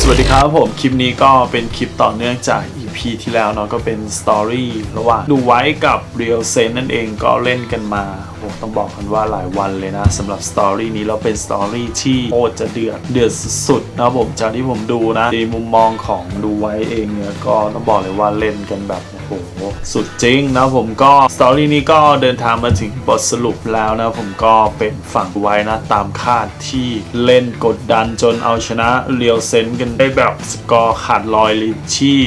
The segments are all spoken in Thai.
สวัสดีครับผม คลิปนี้ก็เป็นคลิปต่อเนื่องจาก EP ที่แล้วเนาะก็เป็นสตอรี่ระหว่างดูไว้กับ Real s e n นั่นเองก็เล่นกันมา ผมต้องบอกกันว่าหลายวันเลยนะสำหรับสตอรี่นี้เราเป็นสตอรี่ที่โคตรจะเดือดเดือดสุดๆนะผมจากที่ผมดูนะในมุมมองของดูไว้เองเนี่ยก็ต้องบอกเลยว่าเล่นกันแบบโอ้โหสุดจริงนะผมก็สตอรี่นี้ก็เดินทางมาถึงบทสรุปแล้วนะผมก็เป็นฝั่งไว้นะตามคาดที่เล่นกดดันจนเอาชนะเรียวเซนกันได้แบบสกอร์ขาดลอยลิชี่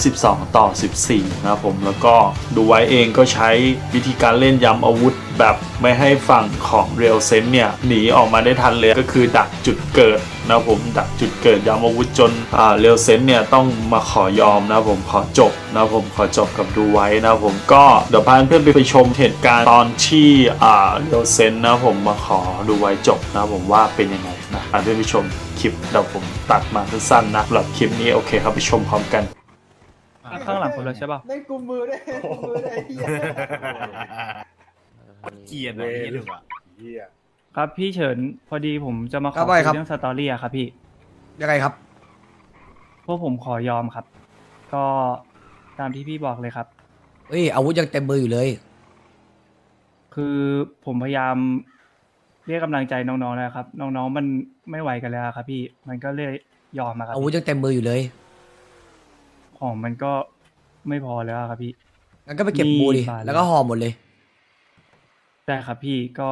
112 ต่อ 14 นะผมแล้วก็ดูไว้เองก็ใช้วิธีการเล่นย้ำอาวุธ แบบไม่ให้ฝั่งของเรียวเซนเนี่ยหนีออกมาได้ทันเลยก็คือดักจุดเกิดนะครับผมดักจุดเกิดย้ำอาวุธจนอ่าเรียวเซนเนี่ยต้องมาขอยอมนะครับผมขอจบนะครับผมขอจบกับดูไว้นะครับผมก็เดี๋ยวพาเพื่อนๆไปชมเหตุการณ์ตอนที่อ่าเรียวเซนนะครับผมมาขอดูไว้จบนะครับผมว่าเป็นยังไงนะพาเพื่อนไปชมคลิปเดี๋ยวผมตัดมาสั้นๆนะสำหรับคลิปนี้โอเคครับไปชมพร้อมกันข้างหลังคนเลยใช่ป่ะได้กุมมือได้วยกุมมือได้ วยไอ้เหี้ยเกลียดอะพี่ถึงอะเหี้ยครับพี่เฉินพอดีผมจะมาขครัอบคุว่ายครับเรื่องสตอรี่อะครับพี่ยังไงครับ พวกผมขอยอมครับ ก็ตามที่พี่บอกเลยครับเอ้ยอาวุธยังเต็มมืออยู่เลย คือผมพยายามเรียกกำลังใจน้องๆนะครับ น้องๆมันไม่ไหวกันแล้วครับ พี่มันก็เลยยอมมาครับอาวุธยังเต็มมืออยู่เลยของมันก็ไม่พอแล้วครับพี่ งั้นก็ไปเก็บมีบูดิบาทแล้วก็ห่อหมดเลย แต่ครับพี่ก็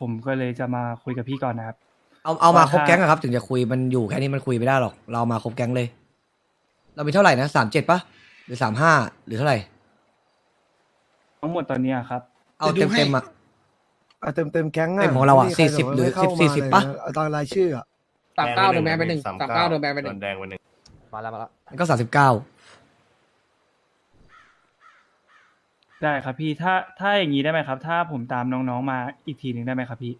ผมก็เลยจะมาคุยกับพี่ก่อนนะครับ เอาเอามาว่าครบถ้าแก๊งอะครับ ถึงจะคุยมันอยู่แค่นี้มันคุยไม่ได้หรอก เรามาครบแก๊งเลย เรามีเท่าไหร่นะสามเจ็ดปะหรือสามห้าหรือเท่าไหร่ ทั้งหมดตอนเนี้ยครับ เอาเต็มเต็มๆอะ เอาเต็มเต็มๆแก๊งอะเต็มของเราอะไม่มีใค40หรือไม่เข้า10 40มาปะเลยนเอาตอนรายชื่ออะ สามเก้าโดนแบนไปหนึ่งสามเก้าโดนแบนไปหนึ่งโดนแดงไปหนึ่ง มาแล้วมาแล้ว มันก็สามสิบเก้า ได้ครับพี่ถ้าถ้าอย่างนี้ได้ไหมครับ ถ้าผมตามน้องๆมาอีกทีหนึ่งได้ไหมครับพี่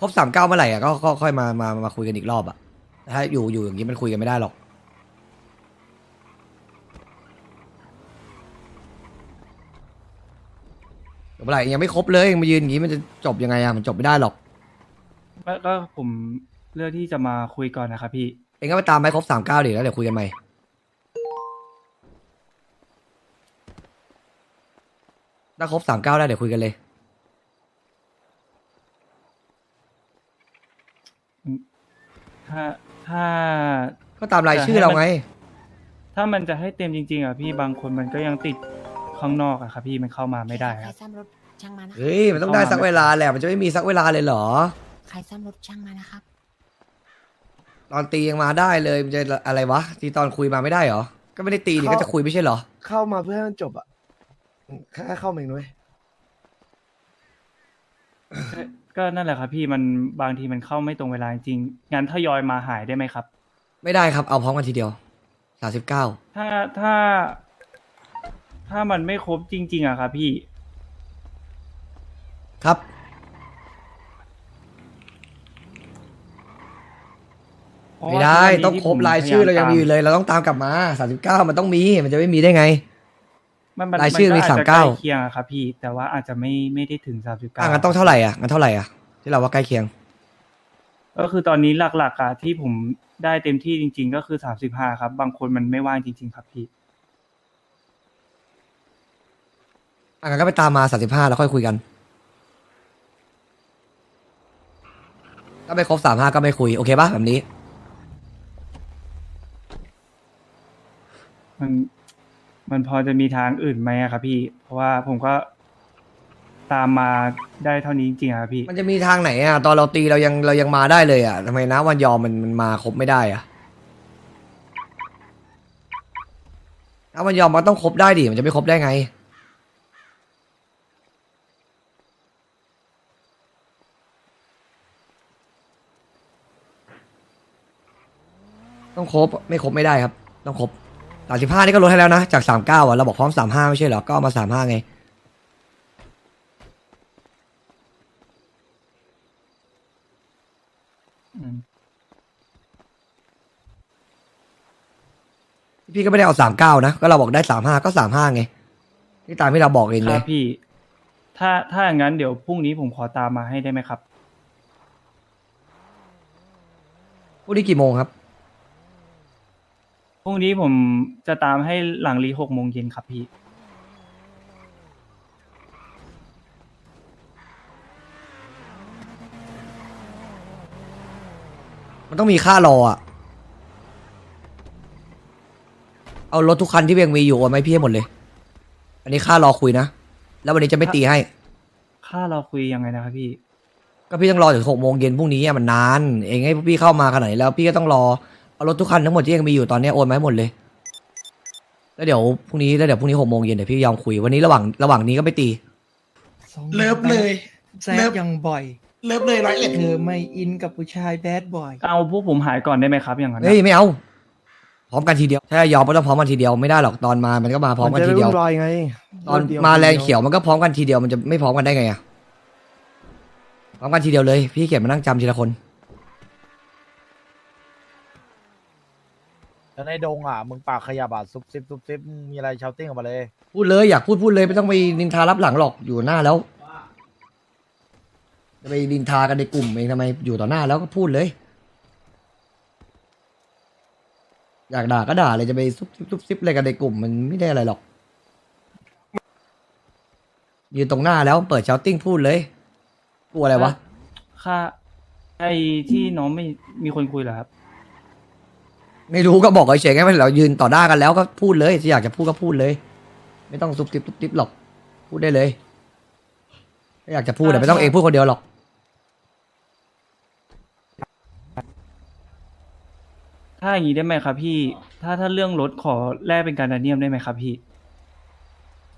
ครบสามเก้าเมื่อไหร่อะก็ก็ค่อยมามามาคุยกันอีกรอบอะถ้าอยู่อยู่อย่างนี้มันคุยกันไม่ได้หรอก เมื่อไหร่ยังไม่ครบเลยยังมายืนอย่างนี้มันจะจบยังไงอะมันจบไม่ได้หรอก ก็ก็ผมเลือกที่จะมาคุยก่อนนะครับพี่ เองก็ไปตามไปครบสามเก้าดิแล้วเดี๋ยวคุยกันใหม่ ถ้าครบสามเก้าได้เดี๋ยวคุยกันเลย ถ้าถ้า ก็ตามรายชื่อเราไง ถ้ามันจะให้เต็มจริง ๆอะพี่บางคนมันก็ยังติดข้างนอกอะครับพี่มันเข้ามาไม่ได้ใคครรับซ่อมรถช่างมานะเฮ้ยมันต้องได้สักเวลาแหละมันจะไม่มีสักเวลาเลยเหรอ ใครซ่อมรถช่างมานะครับ ตอนตียังมาได้เลยมันจะอะไรวะที่ตอนคุยมาไม่ได้เหรอ ก็ไม่ได้ตีนี่ก็จะคุยไม่ใช่เหรอ เข้ามาเพื่อให้มันจบอะ แค่เข้ามาเองด้วยก็นั่นแหละครับ พี่มันบางทีมันเข้าไม่ตรงเวลาจริงๆงั้นทยอยมาหายได้ไหมครับ ไม่ได้ครับ เอาพร้อมกันทีเดียวสามสิบเก้าถ้าถ้า ถ้ามันไม่ครบจริง ๆอะครับพี่ ครับเพราะไม่ว่าได้ทุกวันนี้ต้องที่ครบผมรายชื่อเรายังมีอยู่พเลย เราต้องตามกลับมาสามสิบเก้ามันต้องมีมันจะไม่มีได้ไง มันมันรายชื่อมีนก็จจะ39ใกล้เคียงอะครับพี่ แต่ว่าอาจจะไม่ไม่ได้ถึงสามสิบเก้าอะงั้นต้องเท่าไหร่อะงั้นเท่าไหร่อะที่เราว่าใกล้เคียง ก็คือตอนนี้หลักๆอะที่ผมได้เต็มที่จริง ๆ ก็คือสามสิบห้าครับ บางคนมันไม่ว่างจริง ๆ ครับพี่ อะงั้นก็ไปตามมาสามสิบห้าแล้วค่อยคุยกันถ้าไม่ครบสามห้าก็ไม่คุย โอเคปะแบบนี้ มัน มันพอจะมีทางอื่นไหมอะครับพี่ เพราะว่าผมก็ตามมาได้เท่านี้จริงๆอะครับพี่ มันจะมีทางไหนอะตอนเราตีเรายังเรายังมาได้เลยอะทำไมนะวันยอมมันมันมาครบไม่ได้อะถ้าวันยอมมันต้องครบได้ดิมันจะไม่ครบได้ไง ต้องครบไม่ครบไม่ได้ครับ ต้องครบ สามสิบห้านี่ก็ลดให้แล้วนะ จากสามเก้าอะ เราบอกพร้อมสามห้าไม่ใช่เหรอ ก็เอามาสามห้าไงอืมพี่ก็ไม่ได้เอาสามเก้านะ ก็เราบอกได้สามห้าก็สามห้าไง นี่ตามที่เราบอกเองคเลรัย บพี่ ถ้าถ้าอย่างนั้นเดี๋ยวพรุ่งนี้ผมขอตามมาให้ได้ไหมครับ พรุ่งนี้กี่โมงครับ พรุ่งนี้ผมจะตามให้หลังรีหกโมงเย็นครับพี่ มันต้องมีค่ารออะเอารถทุกคันที่เวียงมีอยู่โอนไหมาให้พี่ให้หมดเลย อันนี้ค่ารอคุยนะ แล้ววันนี้จะไม่ตีให้ ค่าเราคุยยังไงนะครับพี่ ก็พี่ต้องรอถึงหกโมงเย็นพรุ่งนี้อะมันนาน เองให้พวกพี่เข้ามาขนาดนี้แล้วพี่ก็ต้องรอ เอารถทุกคันทั้งหมดที่ยังมีอยู่ตอนนี้โอนมาให้หมดเลย แล้วเดี๋ยวพรุ่งนี้แล้วเดี๋ยวพรุ่งนี้หกโมงเย็นเดี๋ยวพี่ยอมคุยวันนี้ระหว่างระหว่างนี้ก็ไม่ตี เลิฟเลย แซเลิดฟยังบ่อย เลิฟเลยร้อยเอ็ดเธอไม่อินกับผู้ชายแบดบ่อย เอาพวกผมหายก่อนได้ไหมครับอย่างนั้นนะเฮ้ยไม่เอา พร้อมกันทีเดียวถ้ายอมก็ต้องพร้อมกันทีเดียวไม่ได้หรอกตอนมามันก็มาพร้อมกันจะทีได้เดียววุ่นวายไงตอนมาแรงเขียวมันก็พร้อมกันทีเดียวมันจะไม่พร้อมกันได้ไงอะพร้อมกันทีเดียวเลย พี่เขียนมานั่งจำทีละคน แล้วในดงอะมึงปากขยับอะซุบซิบซุบซิบมีอะไรชาวติ้งออกมาเลย พูดเลยอยากพูดพูดเลยไม่ต้องไปนินทารับหลังหรอกอยู่หน้าแล้วจะไปนินทากันในกลุ่มเองทำไมอยู่ต่อหน้าแล้วก็พูดเลย อยากด่าก็ด่าเลยจะไปซุบซิบซุบซิบอะไรกันในกลุ่มมันไม่ได้อะไรหรอกยืนตรงหน้าแล้วเปิดเชาติ้งพูดเลยกลัวอะไรวะ ค่าไอ้ที่น้องไม่มีคนคุยเหรอครับ ไม่รู้ก็บอกเฉยๆไงว่าเรายืนต่อหน้ากันแล้วก็พูดเลยที่อยากจะพูดก็พูดเลย ไม่ต้องซุบซิบซุบซิบหรอก พูดได้เลยถ้าอยากจะพูดแต่ไม่ต้องเองพูดคนเดียวหรอก ถ้าอย่างนี้ได้ไหมครับพี่ ถ้าถ้าเรื่องรถขอแลกเป็นการดาเนียมได้ไหมครับพี่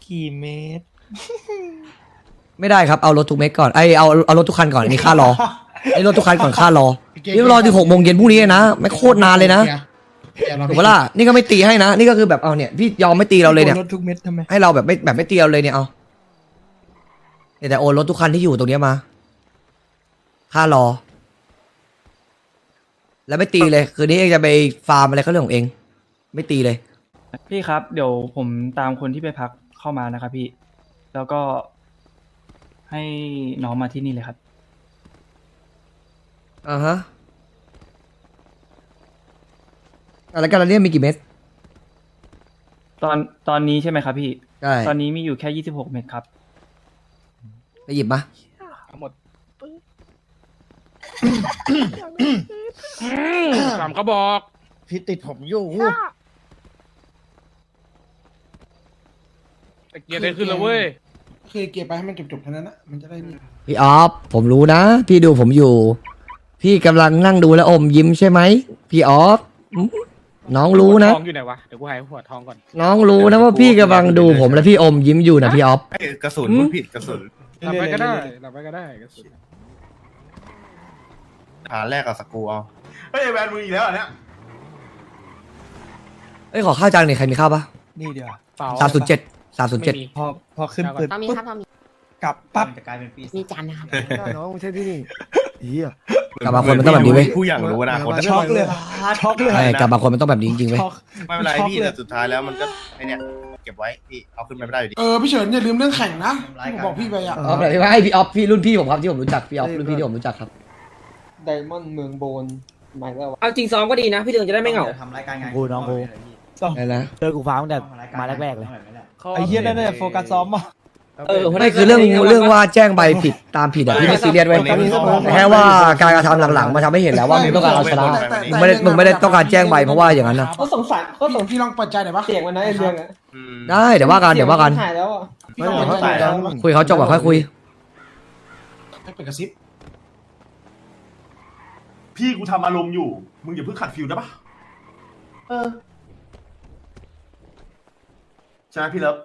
กี่เมตร ไม่ได้ครับเอารถทุกเม็ดก่อนไอยเอาเอารถทุกคันก่อนอันนี้ค่ารอไอรถทุกคันก่อนค่ารอนี่รอถึงหกโมงเย็นพรุ่งนี้เลยนะไม่โคตรนานเลยนะ ถูกปะล่ะนี่ก็ไม่ตีให้นะ นี่ก็คือแบบเอาเนี่ยพี่ยอมไม่ตีเราเลยเนี่ยรถทุกเม็ดทำไมให้เราแบบไม่แบบไม่ตีเราเลยเนี่ยเอาเนี่ยแต่โอนรถทุกคันที่อยู่ตรงเนี้ยมาค่ารอ แล้วไม่ตีเลย คืนนี้เองจะไปฟาร์มอะไรเขาเรื่องของเอง ไม่ตีเลย พี่ครับ เดี๋ยวผมตามคนที่ไปพักเข้ามานะครับพี่ แล้วก็ให้น้องมาที่นี่เลยครับ อ่าฮะ อะไรกันแล้วเนี่ยมีกี่เม็ดตอนตอนนี้ใช่ไหมครับพี่ ใช่ตอนนี้มีอยู่แค่ยี่สิบหกเมตรครับ ไปหยิบมาสามก็บอกพี่ติดผมอยู่แต่เกียร์ได้ขึ้นแล้วเว้ย คือเก็บไปให้มันจบๆเท่านั้นนะมันจะได้มีพี่ออฟผมรู้นะ พี่ดูผมอยู่ พี่กำลังนั่งดูแล้วอมยิ้มใช่ไหมพี่ออฟอืม น้องรู้นะทองอยู่ไหนวะ เดี๋ยวกูหายหัวทองก่อน น้องรู้นะว่าพี่กำลังดูผมแล้วพี่อมยิ้มอยู่นะพี่ออฟกระสุนพูดผิดกระสุนหลับไปก็ได้ หลับไปก็ได้กระสุนฐานแรกกับสกรูเอาเฮ้ยแวนมึงอีกแล้วเนี่ยเอ้ยขอข้าวจานหน่อยใครมีข้าวปะนี่เดียวเปล่าสามศูนย์เจ็ดสามศูนย์เจ็ดไม่มีพอพอขึ้นเอาก่อนปืนตอนนี้ปุ๊บครับตอนนี้กลับปั๊บมีจานนะครับน้องไม่ใช่ที่นี่เฮีย กลับบางคนมันต้องแบบนี้เว้ย ผู้อย่างรู้อนะคนมาช็อกเลย ช็อกเลย ใช่กลับบางคนมันต้องแบบนี้จริงๆเว้ยช็อกไม่เป็นไรช็อกพี่เลย แต่สุดท้ายแล้วมันก็ไอเนี่ยเก็บไว้พี่เอาขึ้นไปไม่ได้อยู่ดี เออพี่เฉินอย่าลืมเรื่องแข่งนะผมบอกพี่ไปอะ ออฟแบบว่าให้พี่ออฟพี่รุ่นพี่ผมครับที่ผมรู้จักพี่ออฟรุ่นพี่ที่ผมรู้จักครับ ไดมอนด์เมืองโบนหมายแล้วเอาจริงซ้อมก็ดีนะ พี่เดืองจะได้ไม่เหงากูน้องกู อะไรนะ เจอกูฟ้าตั้งแต่มาแรกๆเลย ไอ้เหี้ยนั่นเนี่ยโฟกัสซ้อมมา เออไม่คือเรื่องเรื่องว่าแจ้งใบผิดตามผิดอะพี่ไม่ซีเรียสเว้ยแต่แค่ว่าการกระทำหลังๆมาทำให้เห็นแล้วว่ามึงต้องการเอาชนะมึงไม่ได้มึงไม่ได้ต้องการแจ้งใบเพราะว่าอย่างนั้นนะเขาสงสัยเขาสงพี่ลองเปิดใจหน่อยปะเสียงมันนะไอ้เรื่องอะอืมได้เดี๋ยวว่ากันเดี๋ยวว่ากันถ่ายแล้วอะพี่ลองเปิดใจหน่อยคุยเขาจบก่อนค่อยคุยให้เปิดกระซิบพี่กูทำอารมณ์อยู่ มึงอย่าเพิ่งขัดฟิลได้ปะเออใช่ไหมพี่เลิฟ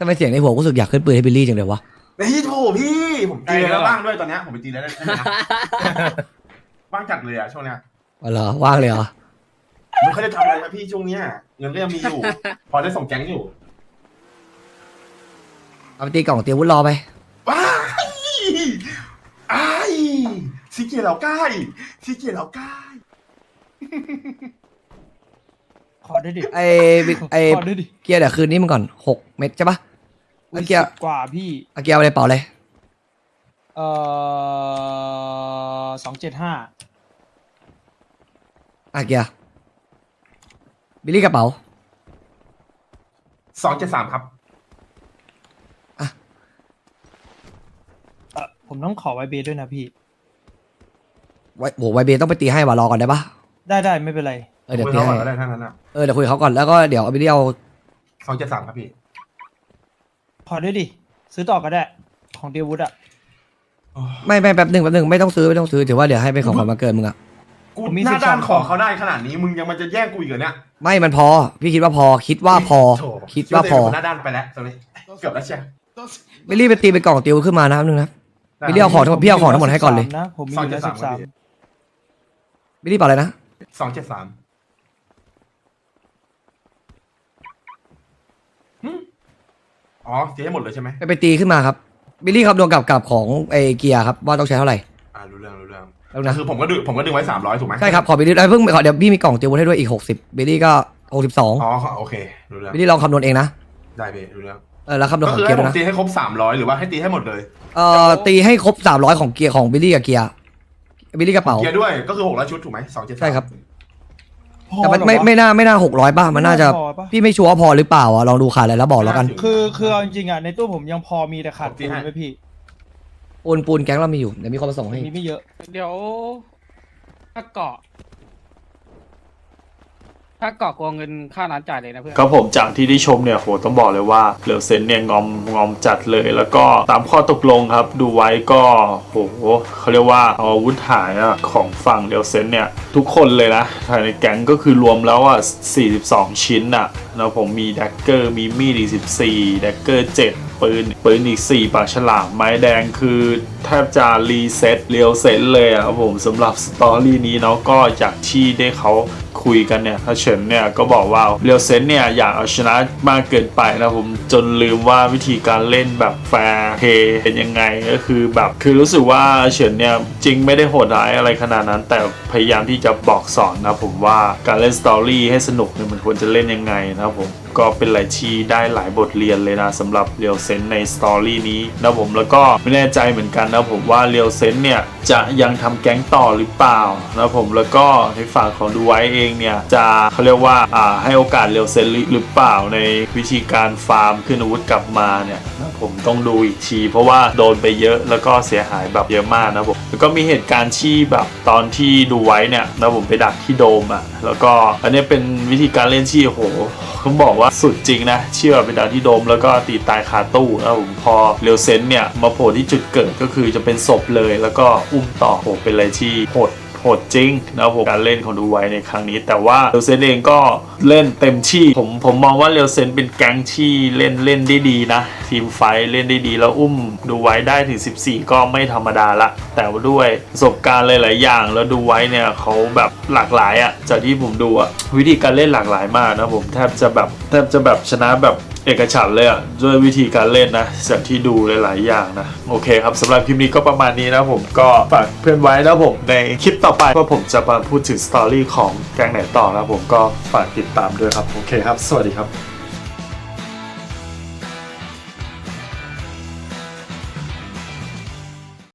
ทำไมเสียงในหัวกูรู้สึกอยากขึ้นปืนให้บิลลี่จังเลยวะ เฮ้ยโถพี่ ผมตีแล้วบ้างด้วยตอนเนี้ยผมไปตีแล้วได้นะ บ้างจัดเลยอะช่วงเนี้ยอ๋อเหรอว่างเลยเหรอ ไม่ค่อยได้ทำอะไรนะพี่ช่วงเนี้ยเงินก็ยังมีอยู่ พอได้ส่งแก๊งอยู่เอาไปตีกล่องเตรียมวุ้นรอไป ว้ายไอ้ายซีเกียร์เราใกล้ซีเกียร์เราใกล้ขอได้ดิไอบิไอขอได้ดิ เกียร์เดี๋ยวคืนนี้มันก่อนหกเม็ดใช่ปะ ไอเกียร์สิบกว่าพี่ไอเกียร์เอาไปเป่าเลย เอ่อสองเจ็ดห้าอะเกียร์บิลลี่กระเป๋า สองเจ็ดสามครับ เอ่อผมต้องขอไวเบด้วยนะพี่ ไว้โหไวเบต้องไปตีให้ว่ารอก่อนได้ปะได้ได้ไม่เป็นไร เออเดี๋ยวคุยตีเขาให้ก่อนก็ได้ทั้งนั้นอะเออเดี๋ยวคุยกับเขาก่อนแล้วก็เดี๋ยวเอาบิลลี่เอาสองเจ็ดสามครับพี่ ขอด้วยดิ ซื้อต่อก็ได้ ของเดวุฒอะไม่ไม่แป๊บหนึ่งแป๊บหนึ่งไม่ต้องซื้อไม่ต้องซื้อถือว่าเดี๋ยวให้เป็นของขวัญมาเกิดมึงอะกูหน้าด้านของเขาได้ขนาดนี้มึงยังมันจะแย่งกูอีกเหรอเนี่ยไม่มันพอ พี่คิดว่าพอ คิดว่าพอ โถคิดว่าพอ หน้าด้านไปแล้วตอนนี้เกือบแล้วเชียวบิลลี่ไปตีไปกล่องติวขึ้นมานะครับนึงนะบิลลี่เอาของทั้งหมดพี่เอาของทั้งหมดให้ก่อนเลยนะ ผมมีอยู่แล้วสิบสามบิลลี่เปล่าอะไรนะสองเจ็ดสาม อ๋อเจ๊ให้หมดเลยใช่ไหมไปไปตีขึ้นมาครับบิลลี่ครับดวงกับกับของไอเกียร์ครับว่าต้องใช้เท่าไหร่อ่ารู้เรื่องรู้เรื่องแล้วนะคือผมก็ดึงผมก็ดึงไว้สามร้อยถูกไหมใช่ครับขอบิลลี่เอ้ยเพิ่งขอเดี๋ยวพี่มีกล่องติวให้ด้วยอีกหกสิบบิลลี่ก็หกสิบสองอ๋อโอเครู้เรื่องบิลลี่ลองคำนวณเองนะได้พี่รู้เรื่องเออแล้วคำนวณก็ขอคืงอเกียให้ร์ผด้วยมนะตีให้ครบสามร้อยหรือว่าให้ตีให้หมดเลย เอ่อตีให้ครบสามร้อยของเกียร์ของบิลลี่กับเกียร์บิลลี่กระเป๋า เกียร์ด้วยก็คือหกร้อยชุดถูกไหมสองเจ็ดใช่ครับพอ แต่มันเหรอไม่วะไม่น่าไม่น่าหกร้อยป่ะมันน่าจะ พอปะ พี่ไม่ชัวร์ว่าพอหรือเปล่าอะลองดูขาดอะไรแล้วบอกแล้วกันคือคือเอาจริงๆอะในตู้ผมยังพอมีแต่ขาดปูนไหมพี่ปูนปูนแก๊งเรามีอยู่เดี๋ยวมีคนมาส่งให้มีไม่เยอะ เดี๋ยวถ้าเกาะ ถ้าเกาะกลัวเงินค่าร้านจ่ายเลยนะเพื่อน ครับผมจากที่ได้ชมเนี่ยโหต้องบอกเลยว่าเรลเซนเนี่ยงอมงอมจัดเลย แล้วก็ตามข้อตกลงครับ ดูไว้ก็โหเขาเรียกว่าเอาอาวุธหายอะของฝั่งเรลเซนเนี่ยทุกคนเลยนะภายในแก๊งก็คือรวมแล้วอะ42 ชิ้นอะแล้วผมมีแดกเกอร์มีมีดอีก14แดกเกอร์7ปืนปืนอีก 4 ปากฉลามไม้แดงคือแทบจะรีเซ็ตเรียวเซ็ตเลยอะครับผมสำหรับสตอรี่นี้เนาะก็จากที่ได้เขา คุยกันเนี่ยถ้าเฉินเนี่ยก็บอกว่าเรียวเซนเนี่ยอยากเอาชนะมากเกินไปนะผมจนลืมว่าวิธีการเล่นแบบแฟร์เพย์เป็นยังไงก็คือแบบคือรู้สึกว่าเฉินเนี่ยจริงไม่ได้โหดร้ายอะไรขนาดนั้น แต่พยายามที่จะบอกสอนนะผมว่าการเล่นสตอรี่ให้สนุกเนี่ยมันควรจะเล่นยังไงนะครับผมก็เป็นหลายที่ได้หลายบทเรียนเลยนะสำหรับเรียวเซนในสตอรี่นี้นะผมแล้วก็ไม่แน่ใจเหมือนกันนะผมว่าเรียวเซนเนี่ยจะยังทำแก๊งต่อหรือเปล่านะผมแล้วก็ในฝั่งของดูไว้เองเนี่ยจะเขาเรียกว่าอ่าให้โอกาสเรียวเซนหรือเปล่าในวิธีการฟาร์มขึ้นอาวุธกลับมาเนี่ย ต้องดูอีกที เพราะว่าโดนไปเยอะแล้วก็เสียหายแบบเยอะมากนะผมแล้วก็มีเหตุการณ์ที่แบบตอนที่ดูไว้เนี่ยนะผมไปดักที่โดมอะแล้วก็อันนี้เป็นวิธีการเล่นที่โอ้โหผมบอกว่าสุดจริงนะ เชื่อเป็นดาวที่โดม แล้วก็ตีตายคาตู้นะผมพอเรียวเซนเนี่ยมาโผล่ที่จุดเกิดก็คือจะเป็นศพเลย แล้วก็อุ้มต่อโหเป็นอะไรที่โหด โหดจริงนะครับผมการเล่นของดูไว้ในครั้งนี้ แต่ว่าเรียวเซนเองก็เล่นเต็มที่ ผมผมมองว่าเรียวเซนเป็นแก๊งที่เล่นเล่นได้ดีนะ ทีมไฟเล่นได้ดีแล้วอุ้มดูไว้ได้ถึง 14 ก็ไม่ธรรมดาละ แต่ว่าด้วยประสบการณ์หลาย ๆ อย่างแล้วดูไว้เนี่ยเขาแบบหลากหลายอะ่ะจากที่ผมดูอะ่ะวิธีการเล่นหลากหลายมากนะผมแทบจะแบบแทบจะแบบชนะแบบ เอกฉันเลยอะ่ะด้วยวิธีการเล่นนะจากที่ดูหลาย ๆ อย่างนะ โอเคครับสำหรับคลิปนี้ก็ประมาณนี้นะผมก็ฝากเพื่อนไว้นะผมในคลิปต่อไปว่าผมจะมาพูดถึงสตอรี่ของแก๊งไหนต่อนะผมก็ฝากติดตามด้วยครับ โอเคครับ สวัสดีครับ